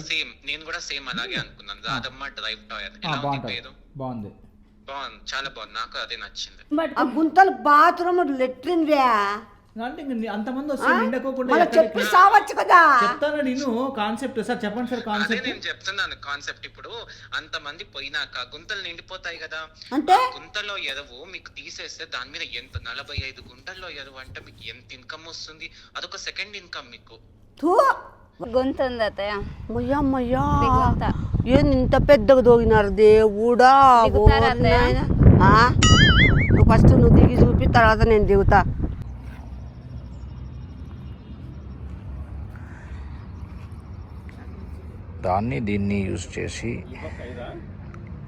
Same నేను కూడా same అలాగే అనుకున్నాను. రాధమ్మ డ్రైవ్ టాయ్ ఆ, ఎలా ఉంది బాగుంటుంది. పేరు? బాగుంది. బాగుంది. చాలా బాగుంది. నాకు అదే నచ్చింది. ఆ గుంతలు బాత్రూమ్ లెట్రిన్ వే అంటే ఇంక నీ- అంతమంది వస్తే నిండకోకుండా మళ్ళీ ఎక్కడికి- చెప్పి సావచ్చు కదా. చెప్తాను నేను కాన్సెప్ట్. సార్ చెప్పండి సార్ అదే కాన్సెప్ట్. నేను చెప్తున్నాను కాన్సెప్ట్ ఇప్పుడు. అంతమంది పోయినాక గుంతలు నిండిపోతాయి కదా. అంటే? ఆ గుంతలో ఎరువు మీకు తీసేస్తే దాని మీద ఎంత? నలభై ఐదు గుంటల్లో ఎరువు అంటే మీకు ఎంత ఇన్కమ్ వస్తుంది? అదొక సెకండ్ ఇన్కమ్ మీకు. గొంతు ఉంది అత్తయ్య మయ్యా మయ్యా దిగుతా. ఏంది ఇంత పెద్దగా దోగినారు దేవుడా దిగుతారా ఓరి అత్తయ్య? నాయనా. ఆ? నువ్వు ఫస్ట్ నువ్వు దిగి చూపి తర్వాత నేను దిగుతా దాన్ని దీన్ని యూజ్ చేసి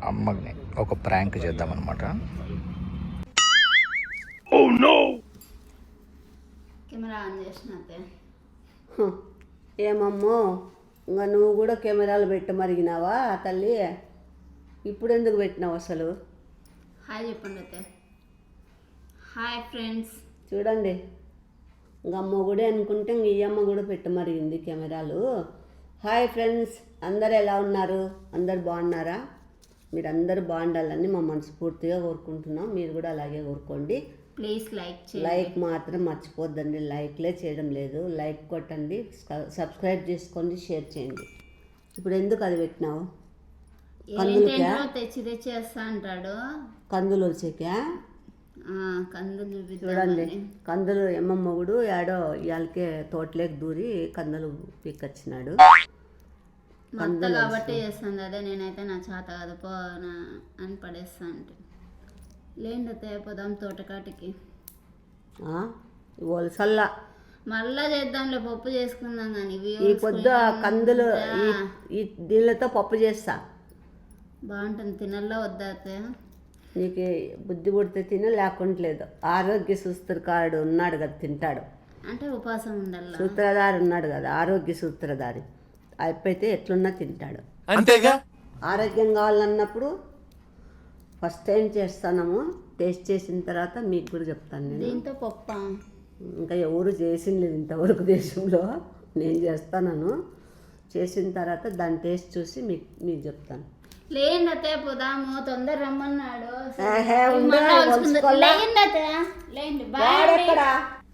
అమ్మని ఒక ప్రాంక్ చేద్దామన్నమాట కెమెరా ఆన్ చేసిన అత్తయ్య హ. ఏమమ్మో ఇంకా నువ్వు కూడా కెమెరాలు పెట్టి మరిగినావా తల్లి? ఇప్పుడు ఎందుకు పెట్టినావు అసలు? హాయ్ చెప్పండి అత్తయ్య. Hi friends. చూడండి. ఇంక అమ్మ కూడా అనుకుంటే ఇంక ఈ అమ్మ కూడా పెట్టి మరిగింది కెమెరాలు. Hi friends. అందరు ఎలా ఉన్నారు? అందరు బాగున్నారా? మీరు అందరు బాగుండాలని మా మనస్ఫూర్తిగా కోరుకుంటున్నాం. మీరు కూడా అలాగే కోరుకోండి. ప్లీజ్ లైక్ లైక్ మాత్రం మర్చిపోద్దండి. లైక్లే చేయడం లేదు. లైక్ కొట్టండి. సబ్స్క్రైబ్ చేసుకోండి. షేర్ చేయండి. ఇప్పుడు ఎందుకు అది పెట్టినావు? ఏంటేంటో తెచ్చి తెచ్చి వేస్తా అంటాడు. కందులు వచ్చాకా కందులు చూడండి. కందులు ఎమ్మ మొగుడు యాడో ఇవాళకే తోటలోకి దూరి కందులు పీకొచ్చినాడు. మా అత్త కాబట్టి చేస్తుంది అదే. నేనైతే నా చేత కాదు. పో నా అని పడేస్తా అంటే లేండి అత్తయ్య పోదాం తోటకాటికి. ఆ? ఒలసల్లా మళ్ళా చేద్దాంలే పప్పు చేసుకుందాం కానీ ఈ పొద్దు కందులు ఈ- దీనిలతో పప్పు చేస్తా. బాగుంటుంది తినల్లో వద్దా అత్తయ్య? నీకు బుద్ధి పుడితే తిన లేకుంటలేదు ఆరోగ్య సూత్రకారుడు ఉన్నాడు కదా తింటాడు. అంటే ఉపాసం ఉండాల? సూత్రధారి ఉన్నాడు కదా ఆరోగ్య సూత్రధారి. అయిపోతే ఎట్లున్నా తింటాడు. అంతేగా? ఆరోగ్యం కావాలన్నప్పుడు ఫస్ట్ టైం చేస్తాము టేస్ట్ చేసిన తర్వాత మీకు కూడా చెప్తాను నేను. దీంతో పప్ప? ఇంకా ఎవరు చేసింది ఇంతవరకు దేశంలో నేను చేస్తాను చేసిన తర్వాత దాని టేస్ట్ చూసి మీకు మీకు చెప్తాను. అత్తయ్య పోదాము తొందర రమ్మన్నాడు.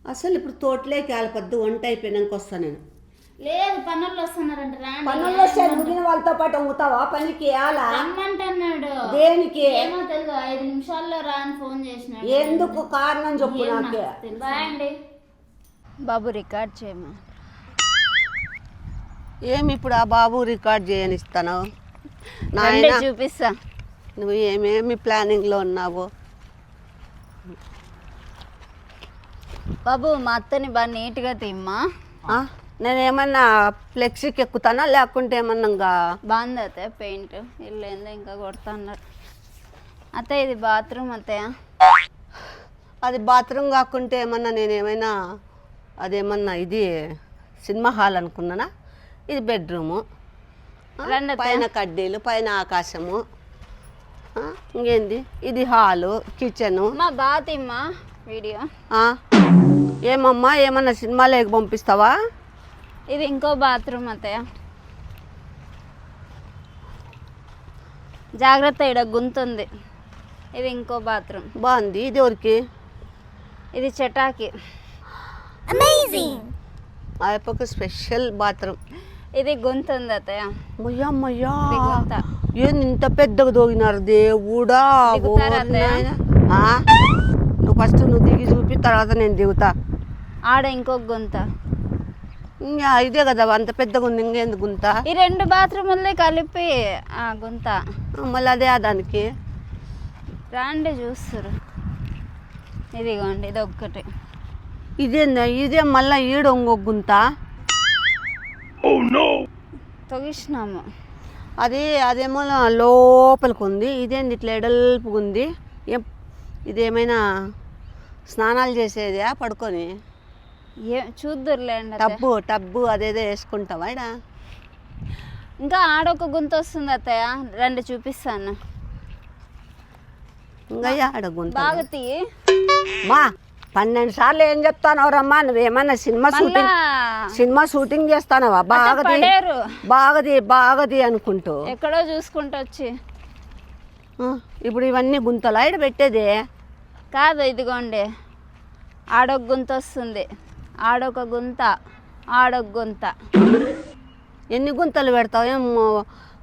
అసలు ఇప్పుడు తోటలోకి వెళ్ళిపోద్దు వంట అయిపోయినాక వస్తా నేను. లేదు పనులు వస్తున్నారంట రాండి. పనుల్లో వస్తే ముగిన వాళ్ళతో పాటు పనికి రమ్మంటున్నాడు. దేనికి? ఏమో ఐదు నిమిషాల్లో రా అని ఫోన్ చేసినాడు. ఎందుకు కారణం చెప్పు నాకే? అండి. బాబు రికార్డ్ చేయమా ఏమి ఇప్పుడు ఆ బాబు రికార్డ్ చేయనిస్తాను? నాయన చూపిస్తా. నువ్వు ఏమేమి ప్లానింగ్లో ఉన్నావు? బాబు మా అత్తని బాగా నీట్గా తీమ్మా. ఆ? నేనేమన్నా ఫ్లెక్సీకి ఎక్కుతానా లేకుంటే ఏమన్నా ఇంకా బాగుంది అత్తయ్య పెయింట్ ఇల్లు ఏందో ఇంకా కొడతా అన్నారు అత్తయ్య ఇది బాత్రూమ్ అత్తయ్య అది బాత్రూమ్ కాకుంటే ఏమన్నా నేనేమైనా అదేమన్నా ఇది సినిమా హాల్ అనుకున్నానా ఇది బెడ్రూము ఆ? రండి అత్తయ్య. పైన కడ్డీలు పైన ఆకాశము ఆ? ఇంకేంది ఇది హాలు కిచెను మా బాగా తీమ్మా వీడియో ఆ? ఏమమ్మా ఏమన్నా సినిమాలోకి పంపిస్తావా ఇది ఇంకో బాత్రూమ్ అత్తయ్య. జాగ్రత్త ఇడ గుంతుంది. ఇది ఇంకో బాత్రూమ్. బాగుంది. ఇది ఎవరికి? ఇది చటాకి. ఆ యప్పకు స్పెషల్ బాత్రూమ్. ఇది గుంతుంది అత్తయ్య. మయ్యా మయ్యా ఇది గుంత ఏంది ఇంత పెద్దగా దోగినారు? దేవుడా దిగుతారా ఓరి అత్తయ్య? నాయనా. ఆ? నువ్వు ఫస్ట్ నువ్వు దిగి చూపి తర్వాత నేను దిగుతా. ఆడ ఇంకొక గుంత. ఇంకా ఇదే కదా అంత పెద్దగా ఉంది ఇంకేంది గుంత? ఈ రెండు బాత్రూములే కలిపి ఆ గుంత. మళ్ళీ అదే ఆ దానికి? రాండి చూస్తారు ఇదిగోండి ఇది ఒక్కటి. ఇదేందా? ఇదే మళ్ళీ ఈడ ఇంకొక గుంత? తొగిసినాము. అది అదేమో లోపలికి ఉంది. ఇదేంది ఇట్లా ఎడల్పుగా ఉంది? ఏం ఇదేమైనా స్నానాలు చేసేదా? పడుకొని? చూద్దురులేండి. టబ్బు టబ్బు అదేదో వేసుకుంటావా ఇంకా ఆడొక గుంత వస్తుంది అత్తయ్య. రండి చూపిస్తాను. ఇంకా ఆడ గుంత? బాగా తీ. మా పన్నెండు సార్లు ఏం చెప్తానవరమ్మా నువ్వేమన్నా సినిమా షూటింగ్ సినిమా షూటింగ్ చేస్తానవా? బాగది పడేరు. బాగది బాగది అనుకుంటూ. ఎక్కడో చూసుకుంటూ వచ్చి. ఆ, ఇప్పుడు ఇవన్నీ గుంతలు? ఆడ పెట్టేది. కాదు ఇదిగోండి. ఆడొక గుంత వస్తుంది. ఆడొక గుంత ఆడొక గుంత. ఎన్ని గుంతలు పెడతావు? ఏం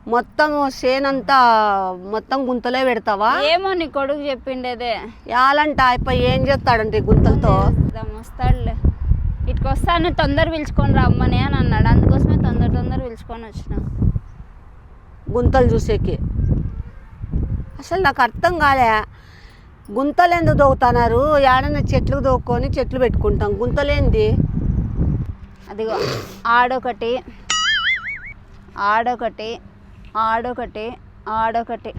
మొత్తం సేనంతా మొత్తం గుంతలే పెడతావా? ఏమో నీ కొడుకు చెప్పిండేదే. యాలంట అయిపోయి ఏం చేస్తాడంటే ఈ గుంతలతో? వస్తాడులే. ఇటుకు వస్తాను తొందర పిలుచుకొని రమ్మని అని అన్నాడు. అందుకోసమే తొందర తొందర పిలుచుకొని వచ్చిన. గుంతలు చూసేకి. అసలు నాకు అర్థం కాలే. గుంతలు ఎందుకు దోగుతున్నారు ఏడన్నా చెట్లు దోక్కొని చెట్లు పెట్టుకుంటాం. గుంతలేంది? అదిగో ఆడొకటి ఆడొకటి ఆడొకటి ఆడొకటి.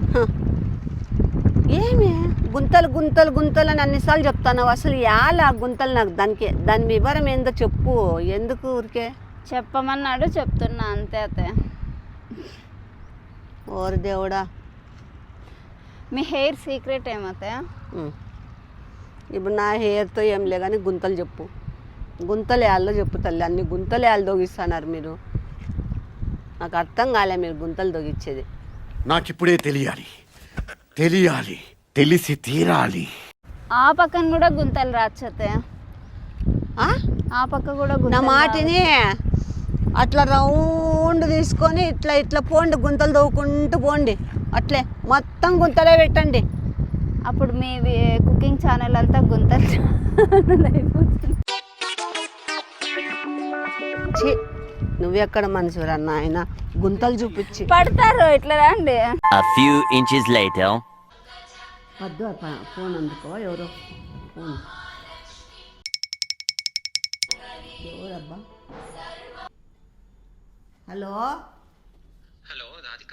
ఏమి? గుంతలు గుంతలు గుంతలు అని అన్నిసార్లు చెప్తాను అసలు యాల గుంతలు నాకు దానికి దాని వివరం ఏందో చెప్పు. ఎందుకు ఊరికే? చెప్పమన్నాడు చెప్తున్నా అంతే అతే ఓరి దేవుడా. మీ హెయిర్ సీక్రెట్ ఏమతే ఉమ్. ఇప్పుడు నా హెయిర్తో ఏం లే కానీ గుంతలు చెప్పు. గుంతలు యాల్లో చెప్పు తల్లి. అన్ని గుంతలు యాళ్ళు దొగిస్తున్నారు మీరు. నాకు అర్థం కాలే మీరు గుంతలు దొగిచ్చేది. నాకిప్పుడే తెలియాలి. తెలియాలి. తెలిసి తీరాలి. ఆ పక్కన కూడా గుంతలు రాచతే ఆ? పక్క కూడా నా మాటిని అట్లా రౌండ్ తీసుకొని ఇట్లా ఇట్లా పోండి గుంతలు దవ్వుకుంటూ పోండి. అట్లే మొత్తం గుంతలే పెట్టండి. అప్పుడు మీ కుకింగ్ ఛానల్ అంతా ఛీ నువ్వెక్కడ మనుషురా నాయన? గుంతలు చూపించి. పడతారు ఇట్లా రండి. A few inches later. వద్దు ఆ ప- ఫోన్ అందుకో ఎవరో ఫోన్. ఎవరబ్బా? హలో?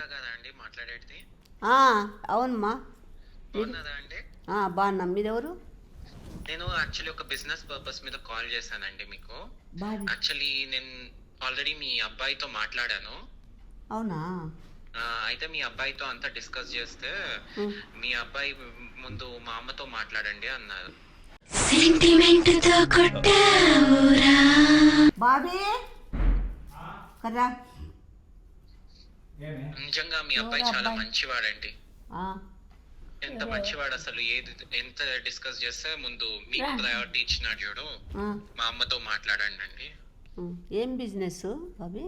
అండి మాట్లాడేది ఆ, అవునమ్మా. బాగున్నదా అండి? ఆ, బాగున్నా. మీరెవరు? నేను యాక్చువల్లీ ఒక బిజినెస్ పర్పస్ మీద కాల్ చేశానండి మీకు. యాక్చువల్లీ నేను ఆల్రెడీ మీ అబ్బాయితో మాట్లాడాను. అవునా? అయితే మీ అబ్బాయితో అంతా డిస్కస్ చేస్తే మీ అబ్బాయి ముందు మా అమ్మతో మాట్లాడండి అన్నారు. బాబీ కర్రా. నిజంగా మీ అబ్బాయి చాలా మంచివాడండి. ఆ, ఎంత మంచివాడు అసలు? ఏది? ఎంత డిస్కస్ చేస్తే ముందు మీకు ప్రయారిటీ ఇచ్చినాడు చూడు. మా అమ్మతో మాట్లాడండి అండి. ఏం బిజినెస్ బాబీ?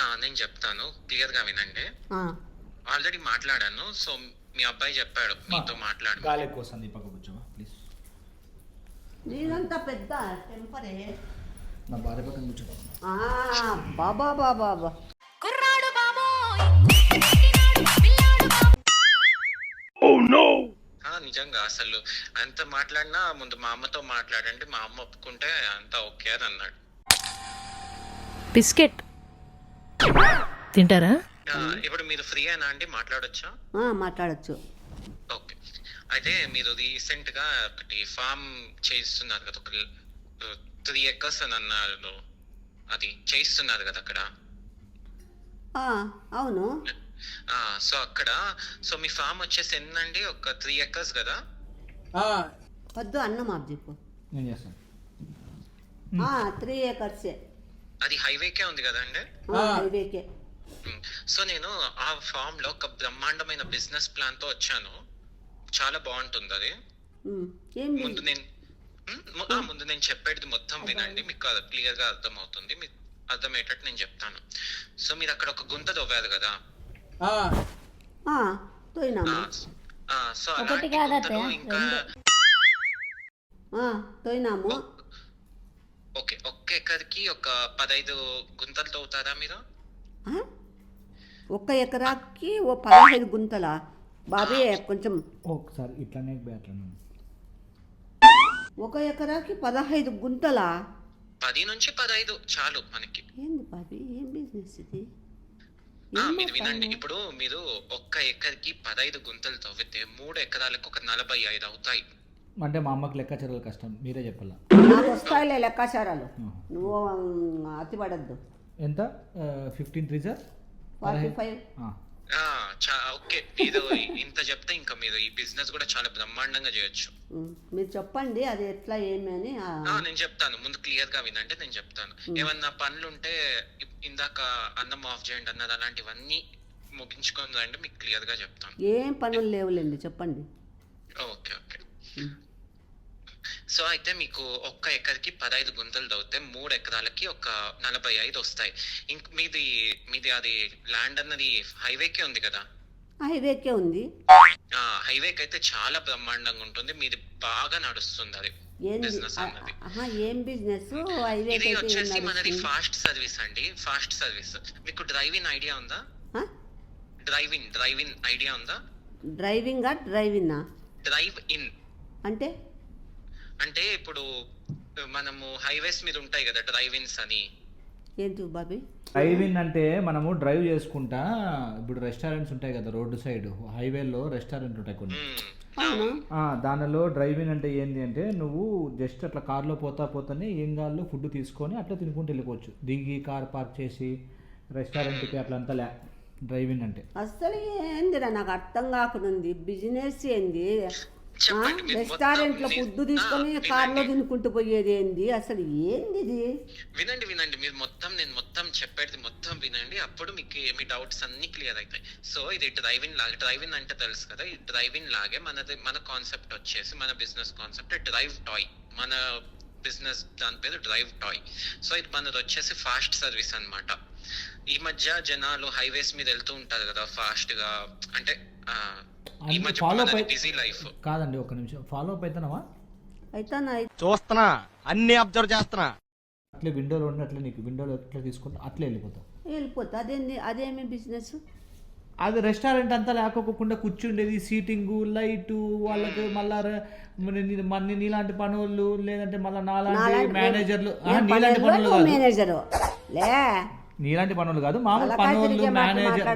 ఆ, నేను చెప్తాను. క్లియర్గా వినండి. ఆ, ఆల్రెడీ మాట్లాడాను. సో మీ అబ్బాయి చెప్పాడు. మీతో మాట్లాడు. గాలి పక్క కూర్చోమా? ప్లీజ్ నీదంతా పెద్ద టెంపరే. నా భార్య పక్కన కూర్చో బాబా బాబా బా ఆ, నిజంగా అసలు అంత మాట్లాడినా ముందు మా అమ్మతో మాట్లాడండి మా అమ్మ ఒప్పుకుంటే అంతా ఓకే అని అన్నాడు. బిస్కెట్. తింటారా? ఇప్పుడు మీరు ఫ్రీ అయినా అండి మాట్లాడొచ్చా? ఆ, మాట్లాడొచ్చు. ఓకే. అయితే మీరు రీసెంట్గా ఒకటి ఫామ్ చేస్తున్నారు కదా ఒక త్రీ ఎకర్స్ అని అన్నారు. అది చేస్తున్నారు కదా అక్కడ? ఆ, అవును. సో అక్కడ సో మీ ఫామ్ వచ్చేసి ఎన్నండి? ఒక త్రీ ఎకర్స్ కదా? వద్దు అన్నం ఆపు చెప్పు. నేను చేస్తాను. త్రీ ఏకర్సే అది హైవేకే ఉంది కదండి హైవేకే మ్, సో నేను ఆ ఫామ్లో ఒక బ్రహ్మాండమైన బిజినెస్ ప్లాన్తో వచ్చాను. చాలా బాగుంటుంది అది. ముందు నేను ముందు నేను చెప్పేది మొత్తం వినండి. మీకు క్లియర్గా అర్థమవుతుంది. మీకు అర్థమయ్యేటట్టు నేను చెప్తాను. సో మీరు అక్కడ ఒక గుంత తవ్వారు కదా? తోయినాము ఆ, ఆ, సో ఒకటి ఇంకా తోయినాము ఓకే ఒక్క ఎకర్కి ఒక పదైదు గుంతలు తవ్వుతారా మీరు? ఆ? ఒక్క ఎకరాకి ఓ పదహైదు గుంతలా? బాబీ కొంచెం. ఒకసారి ఇట్లానే పోయి అట్లానే ఒక ఎకరాకి పదహైదు గుంతలా? పది నుంచి పదైదు చాలు మనకి. ఏంది బాబీ ఏం బిజినెస్ ఇది? మీరు వినండి. ఇప్పుడు మీరు ఒక్క ఎకర్కి పదైదు గుంతలు తవ్వితే మూడు ఎకరాలకు ఒక నలభై ఐదు అవుతాయి. అంటే మా అమ్మకి లెక్కాచారాలు కష్టం. మీరే చెప్పాలా? నాకు వస్తాయిలే లెక్కాచారాలు. నువ్వు ఉమ్, అతి పడద్దు ఎంత fifteen three sir? Forty five. Okay. మీరు ఇంత చెప్తే ఇంకా మీరు ఈ బిజినెస్ కూడా చాలా బ్రహ్మాండంగా చేయొచ్చు. మీరు చెప్పండి అది ఎట్లా ఏమి అని నేను చెప్తాను. ముందు క్లియర్గా వినంటే నేను చెప్తాను. ఏమన్నా పనులు ఉంటే ఇందాక అన్నం ఆఫ్ చేయండి అన్నది అలాంటివన్నీ ముగించుకొని రండి మీకు క్లియర్గా చెప్తాను. ఏం పనులు లేవులేండి చెప్పండి. Okay okay. సో అయితే మీకు ఒక్క ఎకర్కి పదహైదు గుంతలు తవ్వితే మూడు ఎకరాలకి ఒక నలభై ఐదు వస్తాయి. ఇంక మీది మీది అది ల్యాండ్ అన్నది హైవేకే ఉంది కదా? హైవేకే ఉంది. హైవేకి అయితే చాలా బ్రహ్మాండంగా ఉంటుంది. మీది బాగా నడుస్తుంది అది ఏం బిజినెస్ ఇది వచ్చేసి మనది? ఫాస్ట్ సర్వీస్ అండి. ఫాస్ట్ సర్వీస్ మీకు డ్రైవింగ్ ఐడియా ఉందా? డ్రైవింగ్ డ్రైవింగ్ ఐడియా ఉందా? డ్రైవింగా డ్రైవింగా డ్రైవ్ ఇన్ అంటే? అంటే ఇప్పుడు మనము హైవేస్ మీద ఉంటాయి కదా డ్రైవ్ ఇన్స్ అని. ఏంటి బాబీ? డ్రైవింగ్ అంటే మనము డ్రైవ్ చేసుకుంటా ఇప్పుడు రెస్టారెంట్స్ ఉంటాయి కదా రోడ్డు సైడ్ హైవేలో రెస్టారెంట్ ఉంటాయి కొన్ని. ఆ, దానిలో డ్రైవింగ్ అంటే ఏంది అంటే నువ్వు జస్ట్ అట్లా కార్లో పోతా పోతానే ఏం కాళ్ళు ఫుడ్ తీసుకొని అట్లా తినుకుంటూ వెళ్ళిపోవచ్చు. దిగి కార్ పార్క్ చేసి రెస్టారెంట్కి అట్లా అంతా లే డ్రైవింగ్ అంటే. అసలు ఏందిరా నాకు అర్థం కాకుండా బిజినెస్ ఏంది? రెస్టారెంట్లో ఫుడ్ తీసుకొని కార్లో. తినుకుంటూ పోయేది ఏంది? అసలు ఏంది ఇది వినండి వినండి. మీరు మొత్తం నేను మొత్తం చెప్పేది మొత్తం వినండి. అప్పుడు మీకు మీ డౌట్స్ అన్ని క్లియర్ అవుతాయి. సో ఇది డ్రైవింగ్ లాగే డ్రైవింగ్ అంటే తెలుసు కదా. ఈ డ్రైవింగ్ లాగే మనది మన కాన్సెప్ట్ వచ్చేసి మన బిజినెస్ కాన్సెప్ట్ డ్రైవ్ టాయ్ మన బిజినెస్ దాని పేరు డ్రైవ్ టాయ్ సో ఇది మనది వచ్చేసి ఫాస్ట్ సర్వీస్ అన్నమాట. ఈ మధ్య జనాలు హైవేస్ మీద వెళ్తూ ఉంటారు కదా ఫాస్ట్గా. అంటే ఈ మధ్య అయి- బిజీ లైఫ్ కాదండి ఒక నిమిషం. ఫాలో అప్ అవుతున్నావా అయితే నా చూస్తున్నా అన్ని అబ్జర్వ్ చేస్తున్నా. అట్లే విండోలో ఉండి అట్లా నీకు విండోలో ఎట్లా తీసుకుంటా అట్లే వెళ్ళిపోతావు. వెళ్ళిపోతా. అదేంది అదేమి బిజినెస్ అది రెస్టారెంట్ అంతా లేకోకుండా కూర్చుండేది సీటింగు లైటు వాళ్ళకి మళ్ళా మన నీలాంటి పనులు లేదంటే మళ్ళీ నాలాంటి మేనేజర్లు ఆ, నీలాంటి పనులు? మేనేజరు లే. నీలాంటి పనులు కాదు మామూలు పనులు మేనేజర్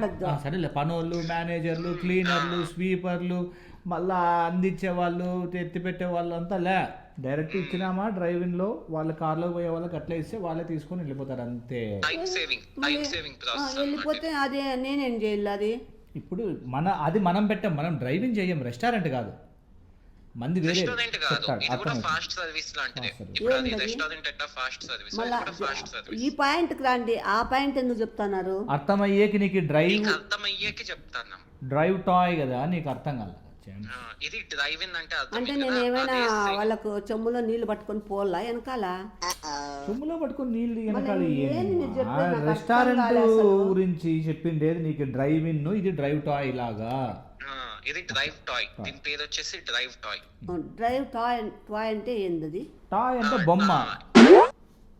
సరేలే పనులు మేనేజర్లు క్లీనర్లు స్వీపర్లు మళ్ళా అందించే వాళ్ళు ఎత్తి పెట్టే వాళ్ళు అంతా లే. డైరెక్ట్ ఇచ్చినామా డ్రైవింగ్లో వాళ్ళ కార్లో పోయే వాళ్ళకి అట్లా ఇస్తే వాళ్ళే తీసుకొని వెళ్ళిపోతారు అంతే. వెళ్ళిపోతే అదే నేనేం చేయాలి అది? ఇప్పుడు మన అది మనం పెట్టాం మనం డ్రైవింగ్ చేయం రెస్టారెంట్ కాదు. మంది వేరే రెస్టారెంట్ కాదు. చెప్తాడు ఇది కూడా అర్థమైంది. ఫాస్ట్ సర్వీస్ లాంటిదే. Fast service. ఇప్పుడు అది ఏంటది? రెస్టారెంట్ ఎట్లా ఫాస్ట్ సర్వీస్. మళ్ళా కూడా ఫాస్ట్ సర్వీస్. ఈ పాయింట్కి రండి ఆ పాయింట్ ఎందుకు చెప్తున్నారు? అర్థమయ్యేకి నీకు డ్రైవ్ నీకు అర్థమయ్యేకి చెప్తాను. డ్రైవ్ టాయ్ కదా నీకు అర్థం కాల. ఇది డ్రైవింగ్ అంటే అర్థం అంటే నేను ఏమైనా వాళ్ళకు చెమ్ములో నీళ్ళు పట్టుకొని పోలా వెనకాల? సొమ్ములో పట్టుకొని నీళ్ళు వెనకాల చెప్పేది? రెస్టారెంట్. గురించి చెప్పిండేది నీకు డ్రైవింగ్ ఇది డ్రైవ్ టాయ్ లాగా. ఇది డ్రైవ్ టాయ్. దీని పేరు వచ్చేసి drive toy. Drive toy toy అంటే ఏంది టాయ్ అంటే బొమ్మ.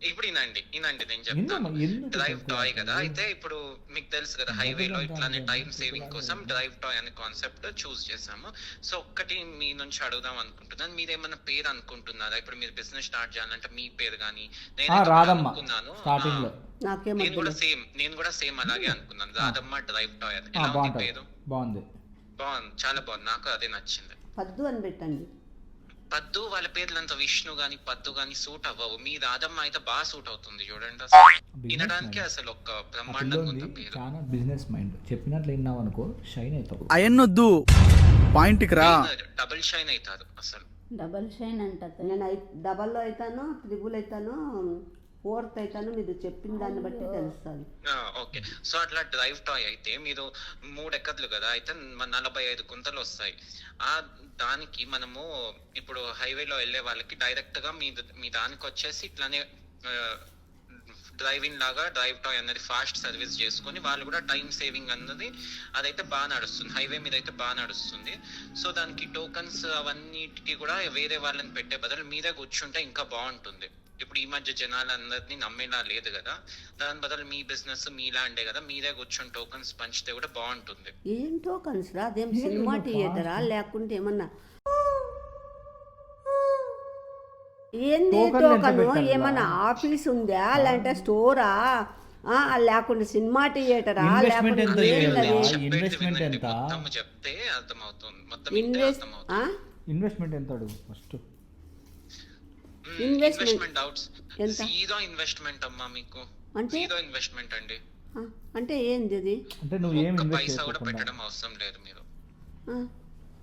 ఇప్పుడు ఇనండి ఇనండి నేను చెప్తాను. డ్రైవ్? టాయ్ కదా. అయితే ఇప్పుడు మీకు తెలుసు కదా హైవేలో ఇట్లానే టైం సేవింగ్ కోసం డ్రైవ్ టాయ్ అనే కాన్సెప్ట్ చూస్ చేసాము సో ఒక్కటి మీ నుంచి అడుగుదాం అనుకుంటున్నాను. మీరు ఏమైనా పేరు అనుకుంటున్నారా? ఇప్పుడు మీరు బిజినెస్ స్టార్ట్ చేయాలంటే మీ పేరు కానీ రాధమ్మ అనుకున్నాను. స్టార్టింగ్లో. ఆ, నాకేమో నేను కూడా సేమ్ నేను కూడా సేమ్ అలాగే అనుకున్నాను. రాధమ్మ డ్రైవ్ టాయ్ అని ఎలా ఉంది పేరు? బాగుంది. బాగుంది. చాలా బాగుంది. నాకు అదే నచ్చింది. పద్దు అని పెట్టండి. పద్దు వాళ్ళ పేర్లు అంత విష్ణు గాని పద్దు గాని సూట్ అవ్వవు. మీ రాధమ్మ అయితే బాగా సూట్ అవుతుంది చూడండి అసలు. వినడానికి అసలు ఒక బ్రహ్మాండంగా చాలా బిజినెస్ మైండ్ చెప్పినట్లు విన్నావు అనుకో షైన్ అవుతావు. అయన్నొద్దు. పాయింట్కి రా. డబుల్ షైన్ అవుతారు అసలు. డబల్ షైన్ అంట. నేను డబల్లో అవుతాను త్రిబుల్ అవుతాను ఫోర్త్ అవుతాను మీరు చెప్పిన దాన్ని బట్టి తెలుస్తుంది. ఓకే. సో అట్లా డ్రైవ్ టాయ్ అయితే మీరు మూడు ఎక్కర్లు కదా అయితే మన నలభై ఐదు గుంతలు వస్తాయి. ఆ దానికి మనము ఇప్పుడు హైవేలో వెళ్ళే వాళ్ళకి డైరెక్ట్గా మీ మీ దానికి వచ్చేసి ఇట్లానే డ్రైవింగ్ లాగా డ్రైవ్ టాయ్ అన్నది ఫాస్ట్ సర్వీస్ చేసుకొని వాళ్ళు కూడా టైం సేవింగ్ అన్నది అదైతే బాగా నడుస్తుంది. హైవే మీద అయితే బాగా నడుస్తుంది. సో దానికి టోకన్స్ అవన్నిటికి కూడా వేరే వాళ్ళని పెట్టే బదులు మీరే కూర్చుంటే ఇంకా బాగుంటుంది. ఇప్పుడు ఈ మధ్య జనాలు అందరినీ నమ్మేలా లేదు కదా. దాని బదులు మీ బిజినెస్ మీ ల్యాండే కదా మీరే కూర్చొని టోకన్స్ పంచితే కూడా బాగుంటుంది. ఏంటో కన్సరా అదేం సినిమా థియేటరా లేకుంటే ఏమన్నా? ఏంది టోకన్? ఏమన్నా ఆఫీస్ ఉందా లేదంటే స్టోరా? ఆ, లేకుంటే సినిమా థియేటరా? చెప్పేది ఇన్వెస్ట్మెంట్ ఎంత? మొత్తం చెప్తే అర్థమవుతుంది. మొత్తం ఇన్వెస్ట్? ఇన్వెస్ట్మెంట్ ఎంత అడుగు ఫస్ట్. ఇన్వెస్ట్మెంట్ డౌట్స్ ఎంత? జీరో ఇన్వెస్ట్మెంట్ అమ్మా మీకు. అంటే? జీరో ఇన్వెస్ట్మెంట్ అండి. అంటే ఏంది అది? అంటే నువ్వు ఏం ఇన్వెస్ట్ పైసా కూడా పెట్టడం అవసరం లేదు మీరు.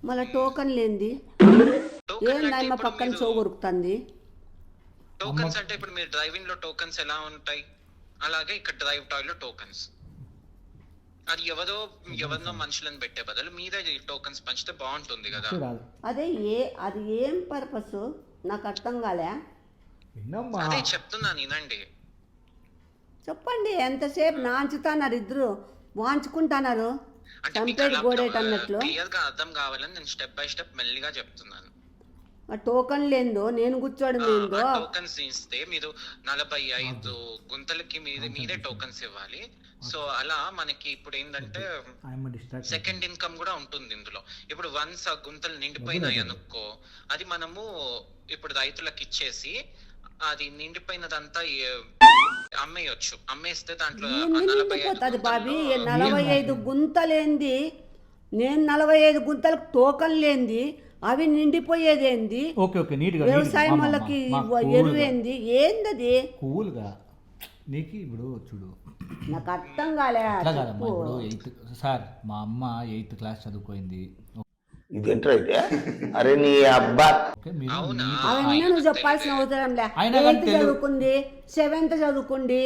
మళ్ళా టోకన్ లేంది. ఆయమ్మ ఇప్పుడు పక్కన కొరుకుతుంది టోకన్స్ అంటే ఇప్పుడు మీరు డ్రైవింగ్లో టోకన్స్ ఎలా ఉంటాయి? అలాగే ఇక్కడ డ్రైవ్ టాయ్లో టోకన్స్ అది ఎవరో ఎవరినో మనుషులను పెట్టే బదులు మీరే టోకన్స్ పంచితే బాగుంటుంది కదా. అదే ఏ అది ఏం పర్పస్ నాకు అర్థం కాలే. అదే చెప్తున్నాను వినండి చెప్పండి ఎంతసేపు నాంచుతున్నారు ఇద్దరు? వాంచుకుంటున్నారు? అంటే మీకు చంపేది అలా గోడేట అన్నట్లు? క్లియర్గా అర్థం కావాలని నేను స్టెప్ బై స్టెప్ మెల్లిగా చెప్తున్నాను. ఆ టోకన్ లేదో? నేను కూర్చోవడం ఏందో టోకన్స్ ఇస్తే మీరు నలభై ఐదు గుంతలకి మీరే మీరే టోకన్స్ ఇవ్వాలి. సో అలా మనకి ఇప్పుడు ఏంటంటే డిస్ట్రాక్ట్ సెకండ్ ఇన్కమ్ కూడా ఉంటుంది ఇందులో. ఇప్పుడు వన్స్ ఆ గుంతలు నిండిపోయినాయి అనుకో అది మనము ఇప్పుడు రైతులకు ఇచ్చేసి అది నిండిపోయినదంతా అమ్మేయొచ్చు. అమ్మేస్తే దాంట్లో నిండిపోతుంది బాబీ? నలభై ఐదు గుంతలేంది? నేను నలభై ఐదు గుంతలకు టోకన్ లేంది. అవి నిండిపోయేదేంది? ఓకే ఓకే నీట్గా వ్యవసాయం వాళ్ళకి ఎరువేంది? ఏందది? కూల్గా. నీకు ఇప్పుడు చూడు. నాకు అర్థం కాలే సార్ మా అమ్మ ఎయిత్ క్లాస్ చదువుకోయింది. అయితే? అరే నీ అబ్బా. అవన్నీ నువ్వు చెప్పాల్సిన అవసరం లే ఎయిత్ చదువుకుంది సెవెంత్ చదువుకుంది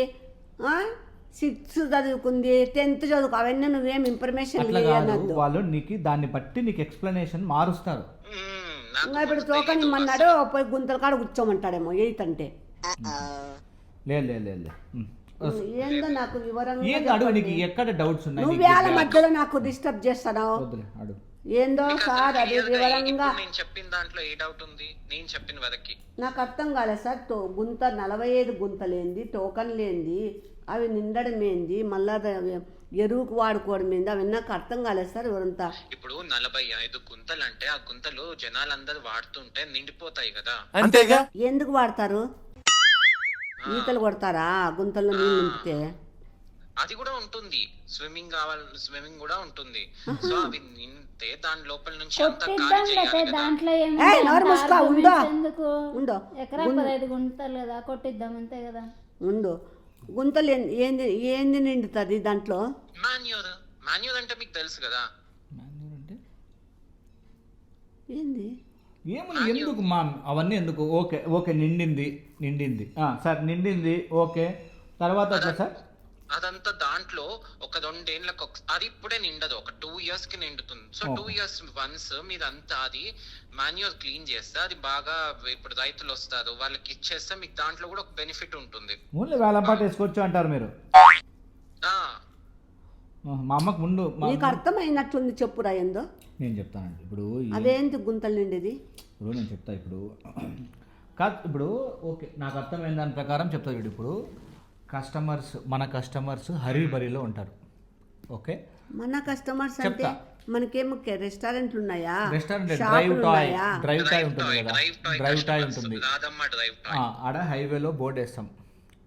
సిక్స్త్ చదువుకుంది టెన్త్ చదువుకు అవన్నీ నువ్వేం ఇన్ఫర్మేషన్ వాళ్ళు నీకు దాన్ని బట్టి నీకు ఎక్స్ప్లెనేషన్ మారుస్తారు. ఇప్పుడు తెలీదు ఇమ్మన్నాడు పోయి గుంతల కాడ కూర్చోమంటాడేమో ఎయిత్ అంటే. లేదు లేదు లేదు లేదు. ఉమ్. ఏందో నాకు వివరంగా. ఎక్కడ డౌట్స్ ఉన్నాయి? నువ్వు? వేల మధ్యలో నాకు డిస్టర్బ్ వద్దులే అడుగు. ఏందో సార్ అది వివరంగా నేను చెప్పిన దాంట్లో ఏ డౌట్ ఉంది? నేను చెప్పిన వరకి నాకు అర్థం కాలేదు సార్. టో గుంత నలభై ఐదు గుంతలేంది టోకన్ లేంది అవి నిండడం ఏంది మళ్ళా ఎరువుకు వాడుకోవడం ఏంది అవి నాకు అర్థం కాలేదు సార్ ఎవరంతా ఇప్పుడు నలభై ఐదు గుంతలు అంటే ఆ గుంతలు జనాలందరూ వాడుతుంటే నిండిపోతాయి కదా. అంతేగా? ఎందుకు వాడతారు? ఈతలు కొడతారా గుంతల్లో నీళ్ళు నింపితే అది కూడా ఉంటుంది. స్విమ్మింగ్ కావాలి స్విమ్మింగ్ కూడా ఉంటుంది. సో అవి దాంట్లో. ఎకరా పదహైదు గుంటలు కదా కొట్టిద్దాం అంతే కదా. ఉండు. గుంతలు ఏంది ఏంది నిండుతుంది దాంట్లో? మాన్యూర్ మాన్యూర్ అంటే మీకు తెలుసు కదా. మాన్యూర్ అంటే? ఏంది? ఏమని ఎందుకు మా అవన్నీ ఎందుకు? ఓకే ఓకే నిండింది నిండింది. ఆ, సార్ నిండింది ఓకే. తర్వాత సార్? అదంతా దాంట్లో ఒక రెండేళ్ళకి ఒక అది ఇప్పుడే నిండదు ఒక టూ ఇయర్స్కి నిండుతుంది సో టూ ఇయర్స్ వన్స్ మీదంతా అది మాన్యూర్ క్లీన్ చేస్తే అది బాగా ఇప్పుడు రైతులు వస్తారు వాళ్ళకి ఇచ్చేస్తే మీకు దాంట్లో కూడా ఒక బెనిఫిట్ ఉంటుంది. ఓన్లీ వేలంపాట వేసుకోవచ్చు అంటారు మీరు? మా అమ్మకు ముందు మా నీకు అర్థమైనట్లుంది చెప్పురా ఏందో నేను చెప్తానండి. ఇప్పుడు అదేంటి గుంతలు నిండేది? ఇప్పుడు నేను చెప్తా ఇప్పుడు. కాదు ఇప్పుడు ఓకే నాకు అర్థమైన దాని ప్రకారం చెప్తా చూడు ఇప్పుడు. కస్టమర్స్ మన కస్టమర్స్ హరీ బరీలో ఉంటారు. ఓకే? మన కస్టమర్స్ అంటే. మనకేమో రెస్టారెంట్లు ఉన్నాయా restaurant drive toy drive toy ఉంటుంది కదా. Drive toy. ఉంటుంది. రాదమ్మ డ్రైవ్ టాయ్. ఆ, ఆడ హైవేలో బోర్డు వేస్తాం.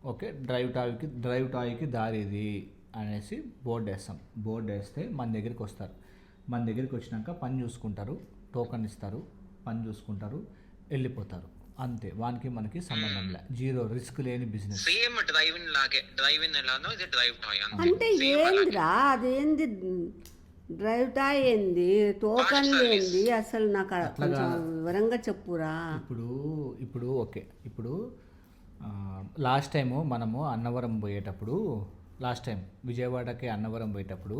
ఓకే? డ్రైవ్ టాయ్కి డ్రైవ్ టాయ్కి దారి ఇది అనేసి బోర్డు వేస్తాం. బోర్డు వేస్తే మన దగ్గరికి వస్తారు. మన దగ్గరికి వచ్చినాక పని చూసుకుంటారు టోకన్ ఇస్తారు పని చూసుకుంటారు వెళ్ళిపోతారు. అంతే వానికి మనకి సంబంధం లే. జీరో రిస్క్ లేని బిజినెస్. సేమ్ డ్రైవింగ్ లాగే డ్రైవింగ్ ఎలానో ఇది డ్రైవ్ టాయ్ అంటే. ఏందిరా అదేంది డ్రైవ్ టాయ్ ఏంది? టోకన్ ఏంది? అసలు నాకు కొంచెం వివరంగా చెప్పురా. ఇప్పుడు ఇప్పుడు ఓకే. ఇప్పుడు లాస్ట్ టైము మనము అన్నవరం పోయేటప్పుడు లాస్ట్ టైం విజయవాడకి అన్నవరం పోయేటప్పుడు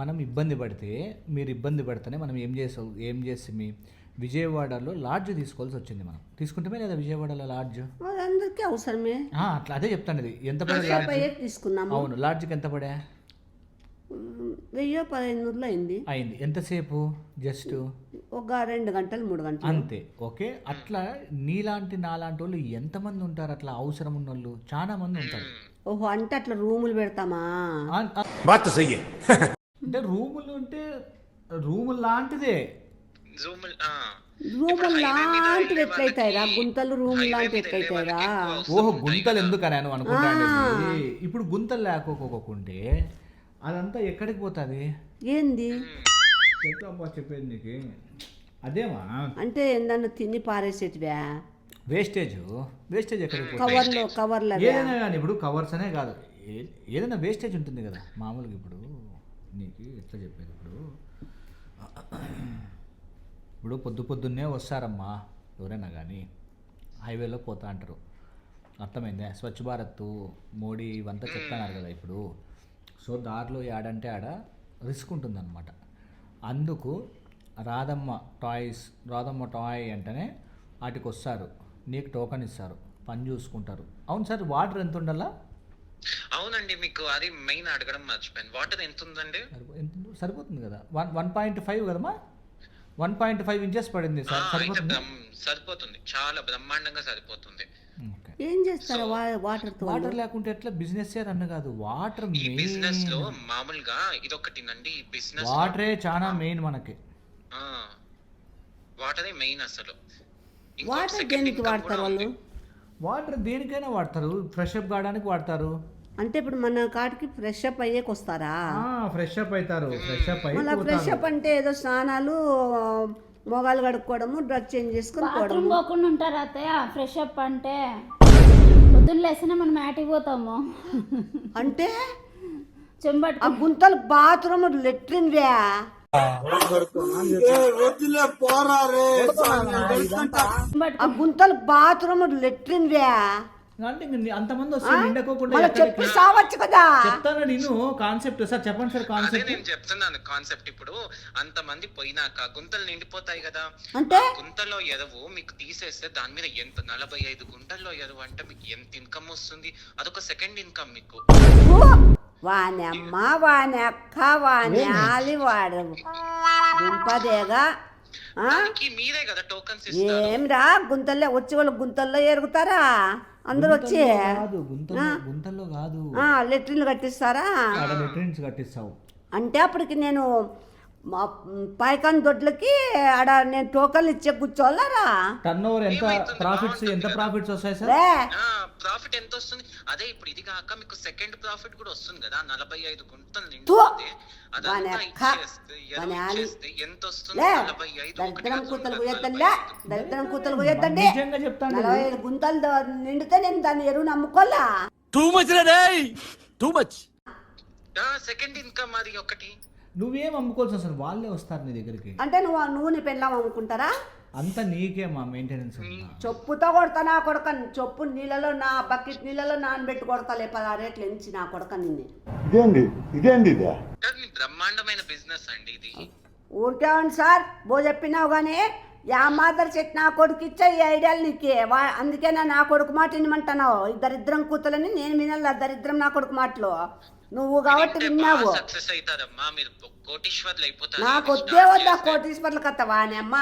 మనం ఇబ్బంది పడితే మీరు ఇబ్బంది పడితేనే మనం ఏం చేసాం ఏం చేసి మీ విజయవాడలో లాడ్జ్ తీసుకోవాల్సి వచ్చింది మనం. తీసుకుంటమే లేదా విజయవాడలో లాడ్జ్? అది అందరికీ అవసరమే. ఆ, అట్లా అదే చెప్తాను ఇది. ఎంత పడే తీసుకున్నాము అవును లాడ్జ్కి ఎంత పడా? వెయ్యో పదిహేనులో అయింది. అయింది. ఎంతసేపు? జస్ట్? ఒక రెండు గంటలు మూడు గంటలు. అంతే. ఓకే. అట్లా నీలాంటి నాలాంటి వాళ్ళు ఎంతమంది ఉంటారు? అట్లా అవసరం ఉన్న వాళ్ళు చాలా మంది ఉంటారు. ఓహో అంటే అట్లా రూములు పెడతామా? అంటే రూములు అంటే రూములు లాంటిదే. రూములు లాంటివి ఎట్లయితాయిరా? గుంతలు రూములు లాంటివి ఎట్లయితాయిరా? ఓహో గుంతలు ఎందుకు అని అనుకుంటాను ఇప్పుడు గుంతలు లేకపోకుంటే అదంతా ఎక్కడికి పోతుంది? ఏంది? చెప్పబ్బా చెప్పేది నీకు. అదేమా? అంటే ఏందన్నా తిని పారేసేటివా? వేస్టేజ్. వేస్టేజ్ ఎక్కడికి పోతుంది కవర్లో కవర్లు ఏదైనా కానీ ఇప్పుడు కవర్స్ అనే కాదు. ఏ- ఏదైనా వేస్టేజ్ ఉంటుంది కదా మామూలుగా ఇప్పుడు. నీకు ఎట్లా చెప్పేది ఇప్పుడు? ఇప్పుడు పొద్దు పొద్దున్నే వస్తారమ్మా ఎవరైనా కానీ హైవేలో పోతా అంటారు. అర్థమైందా? స్వచ్ఛ భారత్ మోడీ ఇవంతా చెప్తున్నారు కదా ఇప్పుడు. సో దారిలో ఆడంటే ఆడ రిస్క్ ఉంటుందన్నమాట. అందుకు రాధమ్మ టాయ్స్ రాధమ్మ టాయ్ అంటేనే వాటికి వస్తారు నీకు టోకన్ ఇస్తారు. పని చూసుకుంటారు. అవును సార్ వాటర్ ఎంత ఉండాలా అవునండి మీకు అది మెయిన్ అడగడం మర్చిపోయాను. వాటర్ ఎంత ఉందండి? సరిపోతుంది కదా. వన్ వన్ పాయింట్ ఫైవ్ కదమ్మా? వన్ పాయింట్ ఫైవ్ ఇంచెస్ పడింది సార్. సరిపోతుంది? బ్రహ్మ- సరిపోతుంది. చాలా బ్రహ్మాండంగా సరిపోతుంది. ఓకే ఏం చేస్తారు? వా వాటర్తో వాటర్ లేకుంటే ఎట్లా? బిజినెస్ రన్ కాదు. వాటర్ ఈ బిజినెస్లో మామూలుగా ఇదొకటినండి బిజినెస్ వాటరే చాలా మెయిన్ మనకి. వాటరే మెయిన్ అసలు. వాటర్ దేనికి వాడతారు వాళ్ళు. వాటర్ దేనికైనా వాడతారు. ఫ్రెష్ అప్ కావడానికి వాడతారు. అంటే ఇప్పుడు మన కాటికి ఫ్రెష్ అప్ అయ్యేకి వస్తారా? ఫ్రెష్ అప్ అవుతారు. ఫ్రెష్ అప్ మళ్ళీ ఫ్రెష్. అప్ అంటే ఏదో స్నానాలు మొగాలు కడుక్కోవడము డ్రెస్ చేంజ్ చేసుకొని బాత్రూమ్ పోకుండా ఉంటారు అత్తయ్య? ఫ్రెష్ అప్ అంటే పొద్దున్న లేస్తేనే మనం యాటికి పోతాము. అంటే? చెంబట్ ఆ గుంతలు బాత్రూమ్ లెట్రిన్ వే చెంబట్ ఆ గుంతలు బాత్రూమ్ లెట్రిన్ వే అంటే అంతమంది నిండకోకుండా చెప్పి సావచ్చు కదా? చెప్తాను నేను కాన్సెప్ట్ సార్ చెప్పండి సార్ కాన్సెప్ట్. నేను చెప్తున్నాను కాన్సెప్ట్ ఇప్పుడు అంత మంది పోయినాక గుంతలు నిండిపోతాయి కదా. అంటే? గుంతలో ఎరువు మీకు తీసేస్తే దాని మీద ఎంత నలభై ఐదు గుంటల్లో ఎరువు అంటే మీకు ఎంత ఇన్కమ్ వస్తుంది? అదొక సెకండ్ ఇన్కమ్ మీకు! వాని అమ్మ వాని అక్క వాని ఆలి వాడు దుంపదేగా మీరే కదా టోకన్స్ ఇస్తారు. ఏమిరా గుంతల్లో వచ్చి వాళ్ళు గుంతల్లో ఎరుగుతారా? అందరూ వచ్చి కాదు గుంతల్లో గుంతల్లో కాదు. ఆ, లెట్రిన్లు కట్టిస్తారా? ఆడ లెటరెన్స్ కట్టిస్తావు. అంటే అప్పటికి నేను మా పైకాన్ దొడ్లకి ఆడ నేను టోకన్లు ఇచ్చే కూర్చోవాలరా. టర్న్ ఓవర్ ఎంత? ప్రాఫిట్స్ ఎంత. ప్రాఫిట్స్ వస్తాయి సార్? ప్రాఫిట్ ఎంత వస్తుంది? అదే ఇప్పుడు ఇది కాక మీకు సెకండ్ ప్రాఫిట్ కూడా వస్తుంది కదా నలభై ఐదు గుంటలు థూ! నిండిపోతే వాని అదంతా అక్క, ఇచ్చేస్తే ఎరువు వాని ఆలి. ఇచ్చేస్తే ఎంత వస్తుంది? లే. నలభై ఐదు ఒకటి దరిద్రం కాదు, కూతలు నలభై పోయొద్దండి. ఐదు. దరిద్రం కూతలు పోయొద్దండి. నిజంగా చెప్తాను నలభై ఐదు గుంతలు ద- నిండితే నేను దాన్ని ఎరువు నమ్ముకోలా టూ మచ్ రే టూ మచ్ ఆ, సెకండ్ ఇన్కమ్ అది ఒకటి. నువ్వేం అమ్ముకోవాల్సి అసలు వాళ్ళే వస్తారు నీ దగ్గరికి. అంటే నువ్వు నువ్వు నీ పెళ్ళాం అమ్ముకుంటారా? అంత నీకే మా మెయింటెనెన్స్ చెప్పుతో కొడతా నా కొడక చెప్పు నీళ్ళలో నా బకెట్ నీళ్ళలో నానబెట్టి కొడతాలే పదారేట్లు ఎంచి నా కొడక నిన్ను. ఇదేంది? ఇదేంది ఇదే? కానీ బ్రహ్మాండమైన బిజినెస్ అండి ఇది. ఊరికే ఉంది సార్ బో చెప్పినావు కానీ యా మాదర్ చెట్టు నా కొడుకు ఇచ్చా ఈ ఐడియాలు నీకే. వా అందుకే నా నా కొడుకు మాట వినమంటున్నావు. ఈ దరిద్రం కూతులని నేను వినాల దరిద్రం నా కొడుకు మాటలు. నువ్వు కాబట్టి విన్నావు. సక్సెస్ అవుతారమ్మా మీరు కోటీశ్వర్లు అయిపోతారు నాకు వద్దే వద్దా. కోటీశ్వర్ల కథ వాని అమ్మ?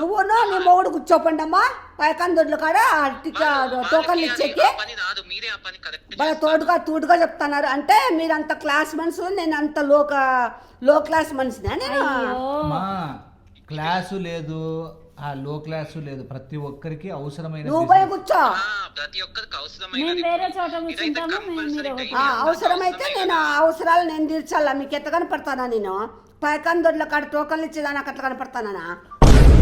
నువ్వు నువ్వు నీ మొగుడు కూర్చోపండి అమ్మా. పైకాన్ దొడ్లు కాడ టోకన్లు ఇచ్చేకి. వాళ్ళ తోడుగా తూటుగా చెప్తున్నారు. అంటే మీరు అంత క్లాస్ మనుషులు నేను అంత లో లో క్లాస్ మనిషినా నేను? క్లాసు లేదు. ఆ లో క్లాసు లేదు. ప్రతి ఒక్కరికి అవసరమైన నువ్వు పోయి business. కూర్చో ప్రతి ఒక్కరికి మేము అవసరమైనది వేరే చోట ఇదైతే కూర్చుంటాము మేము కంపల్సరీ మీరు ఆ, అవసరమైతే నేను ఆ అవసరాలు నేను తీర్చాలా? మీకు ఎట్లా కనపడతానా నేను? పైకాన్ దొడ్ల కాడ టోకన్లు ఇచ్చేదా నాకు అట్లా కనపడతానా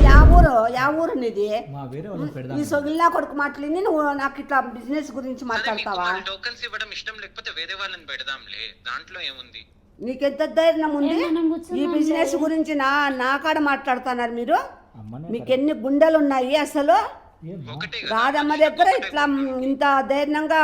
యా ఊరు యా ఊరు నీది. మా వేరే వాళ్ళకి ఈ సొగిలినా కొడుకు మాటలు విని నువ్వు నాకు ఇట్లా బిజినెస్ గురించి మాట్లాడతావా? టోకన్స్ ఇవ్వడం ఇష్టం లేకపోతే వేరే వాళ్ళని పెడదాంలే. దాంట్లో ఏముంది? నీకెంత ధైర్యం ఉంది? కూర్చున్నాం ఈ బిజినెస్ గురించి నా నా కాడ మాట్లాడుతున్నారు మీరు? మీకు ఎన్ని గుండెలు ఉన్నాయి అసలు? ఏమ్మా? ఒకటే కదా. రాధమ్మ దగ్గర ఇట్లా ఇంత ధైర్యంగా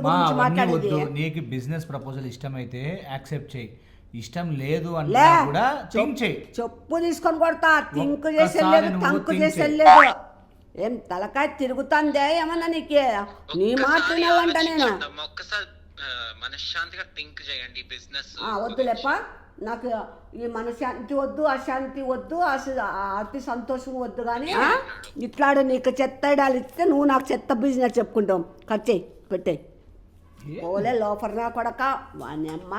మా గురించి మాట్లాడేది. నీకు బిజినెస్ ప్రపోజల్ ఇష్టమైతే యాక్సెప్ట్ చేయి. ఇష్టం లేదు అంటే. కూడా థింక్ చేయి. చెప్పు తీసుకొని కొడతా. ఒక్కసారి చేసే లేదు నువ్వు తంకు think చేసే చెయ్. లేదు. ఏం తలకాయ తిరుగుతుందే ఏమన్నా నీకే? నీ మాట వినాలంట నేను. ఒక్కసారి మనశ్శాంతిగా థింక్ చేయండి బిజినెస్ ఆ, వద్దులేప్ప. నాకు ఈ మనశాంతి వద్దు అశాంతి వద్దు అతి సంతోషం వద్దు కానీ ఇట్లాడు నీకు చెత్త ఐడాలు ఇస్తే నువ్వు నాకు చెత్త బిజినెస్ చెప్పుకుంటాం ఖర్చు పెట్టే ఓలే లోపల నా కొడక వాని అమ్మ.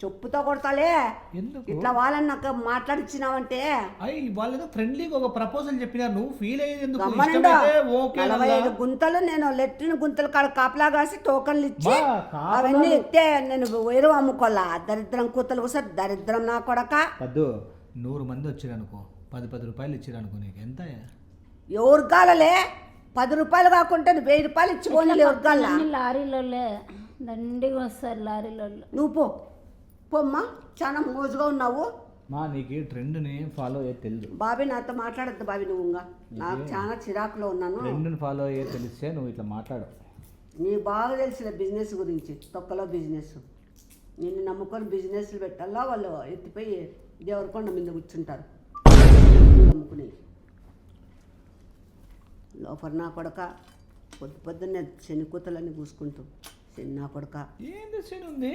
చెప్పుతో కొడతాలే. ఎందుకు? ఇట్లా వాళ్ళని నాకు మాట్లాడిచ్చినావంటే. అయ్యి వాళ్ళు ఏదో ఫ్రెండ్లీగా ఒక ప్రపోజల్ చెప్పినారు నువ్వు ఫీల్ అయ్యేది ఎందుకు? గమ్మనుండు. ఇష్టమైతే ఓకే నలభై ఐదు గుంతలు నేను లెట్రిన్ గుంతలు కాడ కాపలా కాసి టోకన్లు ఇచ్చి బా, కాపలాలు- అవన్నీ ఇస్తే నేను ఎరువు అమ్ముకోవాలా? దరిద్రం కూతలు కూస దరిద్రం నా కొడక. పద్దు నూరు మంది వచ్చారనుకో. పది పది రూపాయలు ఇచ్చారనుకో నీకు. ఎంత? ఎవరు కాలలే పది రూపాయలు కాకుండా నువ్వు వెయ్యి రూపాయలు ఇచ్చుకొని ఉరకాలా అన్ని లారీలోలే దండిగా వస్తారు లారీలో నువ్వు పో. పోమ్మా చాలా మోజుగా ఉన్నావు. మా నీకు ట్రెండ్ని ఫాలో అయ్యే తెలియదు బాబీ నాతో మాట్లాడద్దు బాబీ నువ్వు ఇంకా. నాకు చాలా చిరాకులో ఉన్నాను. ట్రెండ్ని ఫాలో అయ్యే తెలిస్తే నువ్వు ఇట్లా మాట్లాడు. నీకు బాగా తెలిసిన బిజినెస్ గురించి తొక్కలో బిజినెస్ నిన్ను నమ్ముకొని బిజినెస్లు పెట్టాలా? వాళ్ళు ఎత్తిపోయి దేవరకొండ మీద కూర్చుంటారు. నమ్ముకుని. లోపల నా కొడక పొద్దు పొద్దున్నే శని కూతలని కూసుకుంటూ. శని నా కొడక. ఏంది సీన్ ఉంది?